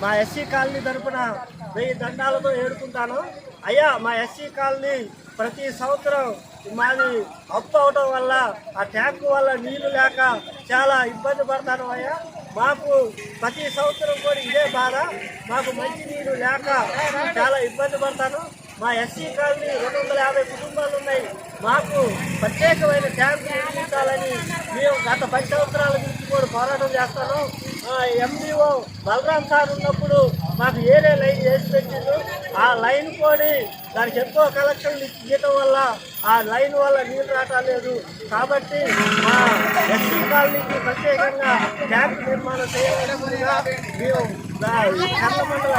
మా SC colony తరపున వెయ్యి దండాలతో ఏడుకుంటాను. అయ్యా మా ఎస్సీ కాలనీ ప్రతి సంవత్సరం మాది అప్పు అవడం వల్ల ఆ ట్యాంకు వల్ల నీళ్ళు లేక చాలా ఇబ్బంది పడతాను అయ్యా. మాకు ప్రతి సంవత్సరం కూడా ఇదే బాధ. మాకు మంచి నీరు లేక చాలా ఇబ్బంది పడతాను. మా ఎస్సీ కాలనీ రెండు వందల యాభై కుటుంబాలు ఉన్నాయి. మాకు ప్రత్యేకమైన ట్యాంకు నిర్మించాలని మేము గత పది సంవత్సరాల నుంచి కూడా పోరాటం చేస్తాను. ఎండిఓ బలరాం సార్ ఉన్నప్పుడు మాకు ఏరే లైన్ వేసి పెట్టిండు. ఆ లైన్ కోడి దానికి ఎక్కువ కలెక్షన్లు ఇవ్వటం వల్ల ఆ లైన్ వల్ల నీళ్ళు రావటం లేదు. కాబట్టి మా ఎస్సీ కాలనీకి ప్రత్యేకంగా ట్యాంక్ నిర్మాణం చేయవలసిందిగా మేము మండల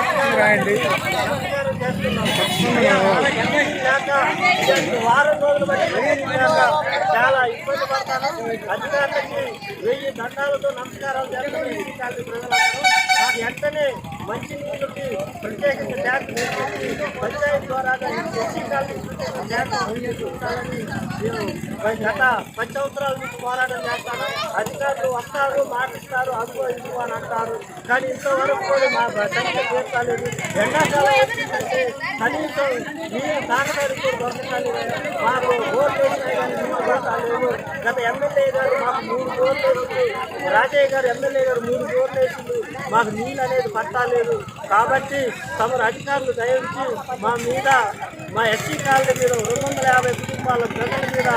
చేస్తున్నాం. అయ్యా, వాళ్ళకి నీళ్ళు లేక ఇలాంటి వారం రోజులు బట్టి చాలా ఇబ్బంది పడతాను అధికారులకి వెయ్యి దండాలతో నమస్కారం చేస్తాను ఎస్సీ ప్రజలందరూ. నాకు వెంటనే మంచి నీళ్ళకి ప్రత్యేకంగా ట్యాంక్ పంచాయతీ ద్వారా ఎస్సీ ట్యాంక్ నేను గత పది సంవత్సరాల నుంచి పోరాటం చేస్తాను అధికారులు వస్తారు మాటిస్తారు అదిగో ఇదిగో అని అంటారు. కానీ ఇంతవరకు కూడా మా సంఖ్య తీర్చాలేదు. ఎండాకాలం వచ్చిందంటే కనీసం నీళ్ళు తాగడానికి దొరకలేదు మాకు ఓట్లు వేసినా కానీ నీళ్ళు దొరకలేదు గత ఎమ్మెల్యే గారు మాకు మూడు ఓట్లు వేసింది రాజయ్య గారు ఎమ్మెల్యే గారు మూడు ఓట్లు వేసింది మాకు నీళ్ళు అనేది పట్టాలేదు కాబట్టి తమరు అధికారులు దయించి మా మీద మా ఎస్సీ కాలనీ మీద రెండు వందల యాభై కుటుంబాల ప్రజల మీద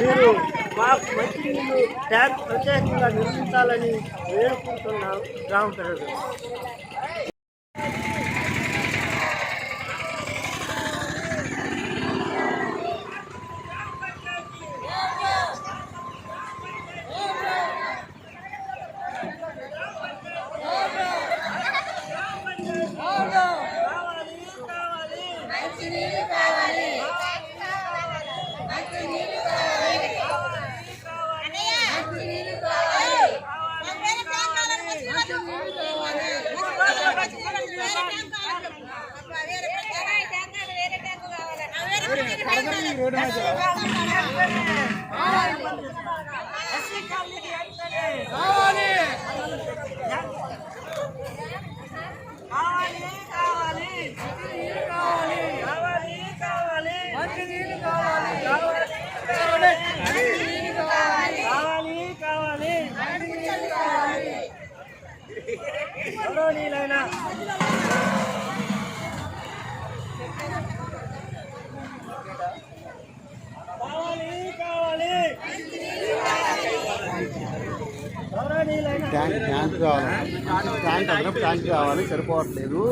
మీరు మాకు మంచి ట్యాంక్ ప్రత్యేకంగా నిర్మించాలని వేడుకుంటున్నాం గ్రామ ప్రజలు. కావాలి కావాలి కావాలి కావాలి కావాలి మంచి నీళ్ళు కావాలి కావాలి కావాలి కావాలి ఎవరో నీళ్ళైనా ట్యాంక్ ట్యాంక్ కావాలి. ట్యాంక్ అదనపు ట్యాంక్ కావాలి సరిపోవట్లేదు.